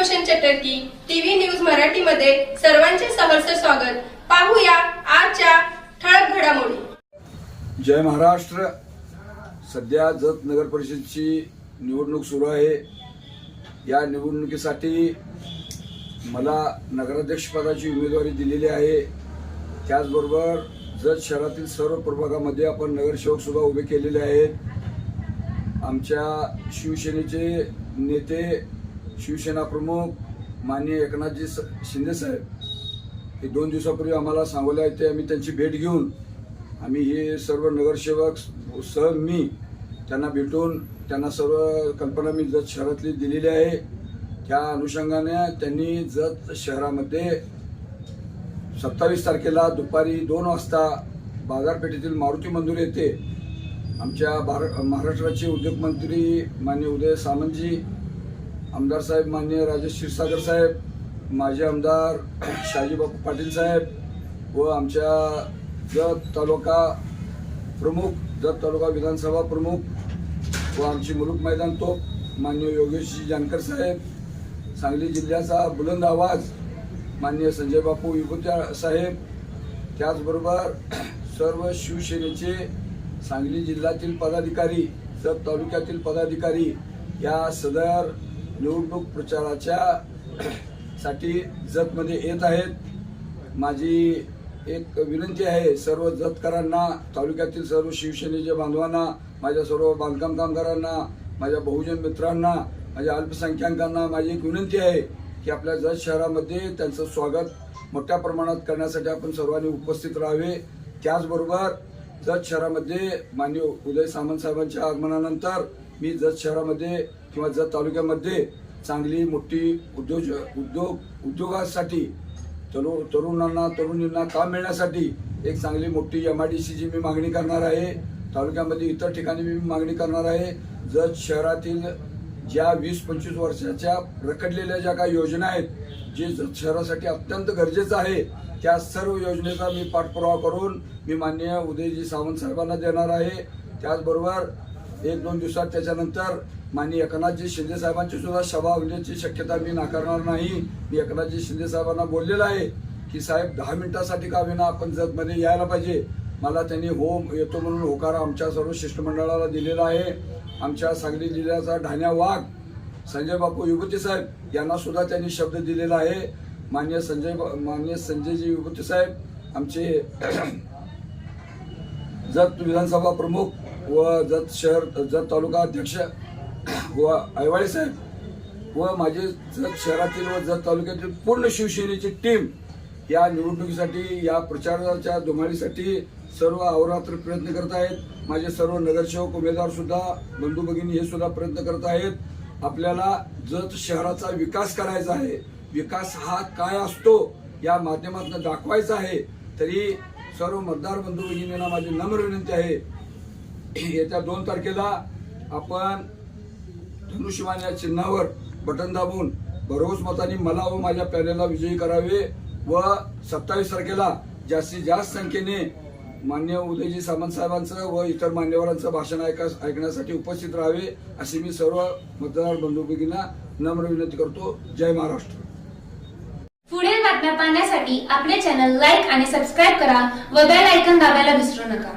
रोशन चटर्की TV news मराठीमध्ये सर्वांचे सहर्ष स्वागत. पाहूया आजच्या ठळक घडामोडी. जय महाराष्ट्र. सध्या जत नगर परिषदची निवडणूक सुरू आहे. या निवडणुकीसाठी मला नगराध्यक्षपदाची उमेदवारी दिलेली आहे. त्याचबरोबर जत शहरातील सर्व प्रभागामध्ये आपण नगरसेवक सुद्धा उभे केलेले आहेत. आमच्या शिवसेनेचे नेते शिवसेना प्रमुख माननीय एकनाथजी स- शिंदे साहेब हे दोन दिवसापूर्वी आम्हाला सांगोला ते आम्ही त्यांची भेट घेऊन आम्ही हे सर्व नगरसेवक सह मी त्यांना भेटून त्यांना सर्व कल्पना मी जत शहरातली दिलेली आहे. त्या अनुषंगाने त्यांनी जत शहरामध्ये सत्तावीस तारखेला दुपारी दोन वाजता बाजारपेठेतील मारुती मंदिर येथे आमच्या भार महाराष्ट्राचे उद्योगमंत्री मान्य उदय सामंतजी आमदार साहेब मान्य राजेश क्षीरसागर साहेब माजी आमदार शाजीबापू पाटील साहेब व आमच्या जत तालुका प्रमुख जत तालुका विधानसभा प्रमुख व आमची मुलुक मैदान तोप मान्य योगेशजी जानकर साहेब सांगली जिल्ह्याचा बुलंद आवाज मान्य संजय बापू विभूत्या साहेब त्याचबरोबर सर्व शिवसेनेचे सांगली जिल्ह्यातील पदाधिकारी जत तालुक्यातील पदाधिकारी या सदर निवडणूक प्रचाराच्या साठी जतमध्ये येत आहेत. माझी एक विनंती आहे सर्व जतकरांना तालुक्यातील सर्व शिवसेनेच्या बांधवांना माझ्या सर्व बांधकाम कामगारांना माझ्या बहुजन मित्रांना माझ्या अल्पसंख्याकांना माझी एक विनंती आहे की आपल्या जत शहरामध्ये त्यांचं स्वागत मोठ्या प्रमाणात करण्यासाठी आपण सर्वांनी उपस्थित राहावे. त्याचबरोबर जत शहरामध्ये मान्य उदय सामंत साहेबांच्या आगमनानंतर मी जत शहरामध्ये किंवा जत तालुक्यामध्ये चांगली मोठी उद्योज उद्योग उद्योगासाठी तरु तरुणांना तरुणींना काम मिळण्यासाठी एक चांगली मोठी एम आय डी सीची मी मागणी करणार आहे. तालुक्यामध्ये इतर ठिकाणी मी मागणी करणार आहे. जत शहरातील ज्या वीस पंचवीस वर्षाच्या रखडलेल्या ज्या काही योजना आहेत जे जत शहरासाठी अत्यंत गरजेचं आहे त्या सर्व योजनेचा मी पाठपुरावा करून मी माननीय उदयजी सावंत साहेबांना देणार आहे. त्याचबरोबर एक दोन दिवसात त्याच्यानंतर माननीय एकनाथजी शिंदे साहेबांची सुद्धा सभा होण्याची शक्यता मी नाकारणार नाही. मी एकनाथजी शिंदे साहेबांना बोललेलं आहे की साहेब दहा मिनिटासाठी का विना आपण जतमध्ये यायला पाहिजे? मला त्यांनी हो येतो म्हणून होकार आमच्या सर्व शिष्टमंडळाला दिलेला आहे. आमच्या सांगली जिल्ह्याचा ढाण्या वाघ संजय बापू विभूती साहेब यांना सुद्धा त्यांनी शब्द दिलेला आहे. मान्य संजय बा- मान्य संजयजी विभूती साहेब आमचे जत विधानसभा प्रमुख व जत शहर जत तालुका अध्यक्ष व ऐवाळे साहेब व माझे जत शहरातील व जत तालुक्यातील पूर्ण शिवसेनेची टीम या निवडणुकीसाठी या प्रचाराच्या धुमाळीसाठी सर्व अहोरात्र प्रयत्न करत आहेत. माझे सर्व नगरसेवक उमेदवार सुद्धा बंधू भगिनी हे सुद्धा प्रयत्न करत आहेत. आपल्याला जत शहराचा विकास करायचा आहे. विकास हा काय असतो या माध्यमातून दाखवायचा आहे. तरी सर्व मतदार बंधू भगिनींना माझी नम्र विनंती आहे. येत्या दोन तारखेला आपण धनुष्यमान या चिन्हावर बटन दाबून भरघोस मतांनी मला व माझ्या पॅनेलला विजयी करावे व सत्तावीस तारखेला जास्तीत जास्त संख्येने मान्य उदयजी सामंत साहेबांचं व इतर मान्यवरांचं भाषण ऐका ऐकण्यासाठी उपस्थित राहावे अशी मी सर्व मतदार बंधू भगिनींना नम्र विनंती करतो. जय महाराष्ट्र. पुढील बातम्या पाहण्यासाठी आपले चॅनल लाईक आणि सबस्क्राईब करा व बेल आयकन दाबायला विसरू नका.